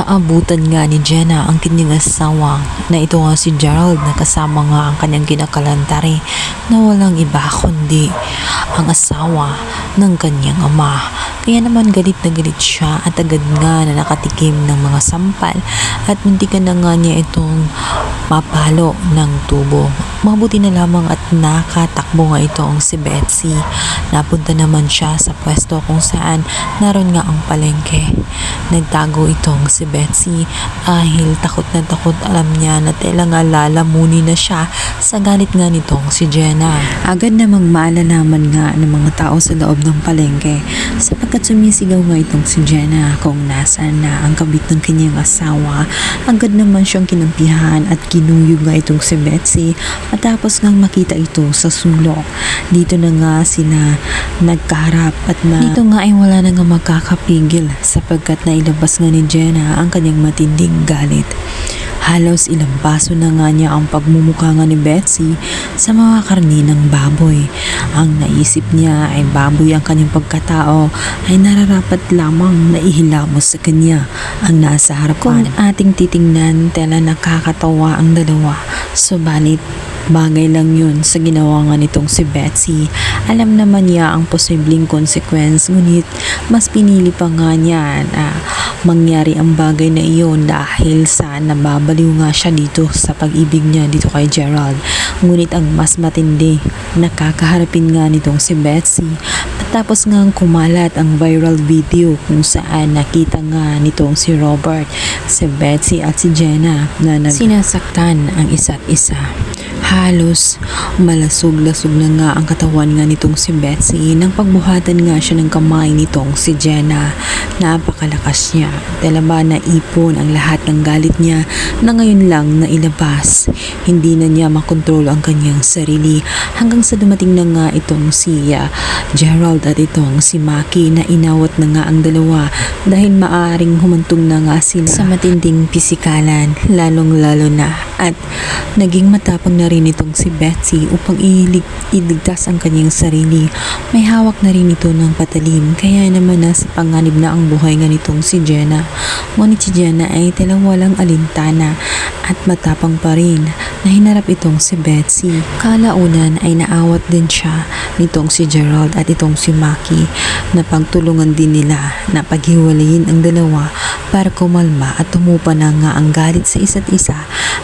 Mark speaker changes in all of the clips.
Speaker 1: Naabutan nga ni Jenna ang kanyang asawa na ito nga si Gerald na kasama nga ang kanyang kinakalantari na walang iba kundi ang asawa ng kanyang ama. Kaya naman galit na galit siya at agad nga na nakatikim ng mga sampal at muntikan na nga niya itong mapalo ng tubo. Mabuti na lamang at nakatakbo nga itong si Betsy. Napunta naman siya sa pwesto kung saan naroon nga ang palengke. Nagtago itong si Betsy dahil takot na takot alam niya na tela nga lalamunin na siya sa galit nga nitong si Jenna. Agad namang maalalaman nga ng mga tao sa loob ng palengke sapagkat sumisigaw nga itong si Jenna kung nasaan na ang kabit ng kanyang asawa. Agad naman siyang kinampihan at kinuyog nga itong si Betsy matapos ngang makita ito sa sulok. Dito na nga sila nagkaharap at na dito nga ay wala na nga makakapigil sapagkat nailabas nga ni Jenna ang kanyang matinding galit. Halos ilang baso na nga niya ang pagmumukha nga ni Betsy sa mga karni ng baboy. Ang naisip niya ay baboy ang kanyang pagkatao ay nararapat lamang na ihilamos sa kanya ang nasa harapan. Kung ating titingnan, tela nakakatawa ang dalawa. Subalit, bagay lang yun sa ginawa nga nitong si Betsy. Alam naman niya ang posibleng consequence, ngunit mas pinili pa nga niya na mangyari ang bagay na iyon dahil sa nababaliw nga siya dito sa pag-ibig niya dito kay Gerald. Ngunit ang mas matindi, nakakaharapin nga nitong si Betsy. Matapos nga kumalat ang viral video kung saan nakita nga nitong si Robert, si Betsy at si Jenna na nag sinasaktan ang isa't isa. Halos malasog-lasog na nga ang katawan nga nitong si Betsy nang pagbuhatan nga siya ng kamay nitong si Jenna. Napakalakas niya. Tela ba na ipon ang lahat ng galit niya na ngayon lang na ilabas. Hindi na niya makontrol ang kanyang sarili hanggang sa dumating na nga itong si ah, Gerald at itong si Maki na inawat na nga ang dalawa dahil maaring humantong na nga sila sa matinding pisikalan lalong lalo na at naging matapang na rin itong si Betsy upang ilig iligtas ang kanyang sarili. May hawak na rin ito ng patalim kaya naman nasa panganib na ang buhay nga nitong si Jenna. Ngunit si Jenna ay talang walang alintana at matapang pa rin na hinarap itong si Betsy. Kalaunan ay naawat din siya nitong si Gerald at itong si Maki na pagtulungan din nila na paghiwalayin ang dalawa para kumalma at tumupa na nga ang galit sa isa't isa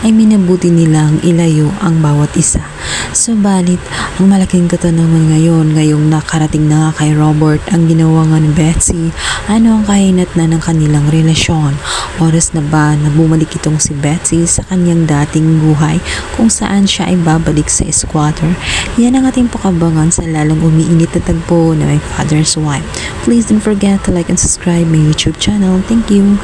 Speaker 1: ay minabuti nilang ilayo ang bawat isa. Subalit, ang malaking katanungan ngayon ngayong nakarating na kay Robert ang ginawa nga ni Betsy, ano ang kahinat na ng kanilang relasyon? Oras na ba na bumalik itong si Betsy sa kanyang dating buhay kung saan siya ay babalik sa squatter? Yan ang ating pakabangan sa lalong umiinit na tagpo na my father's wife. Please don't forget to like and subscribe my YouTube channel. Thank you!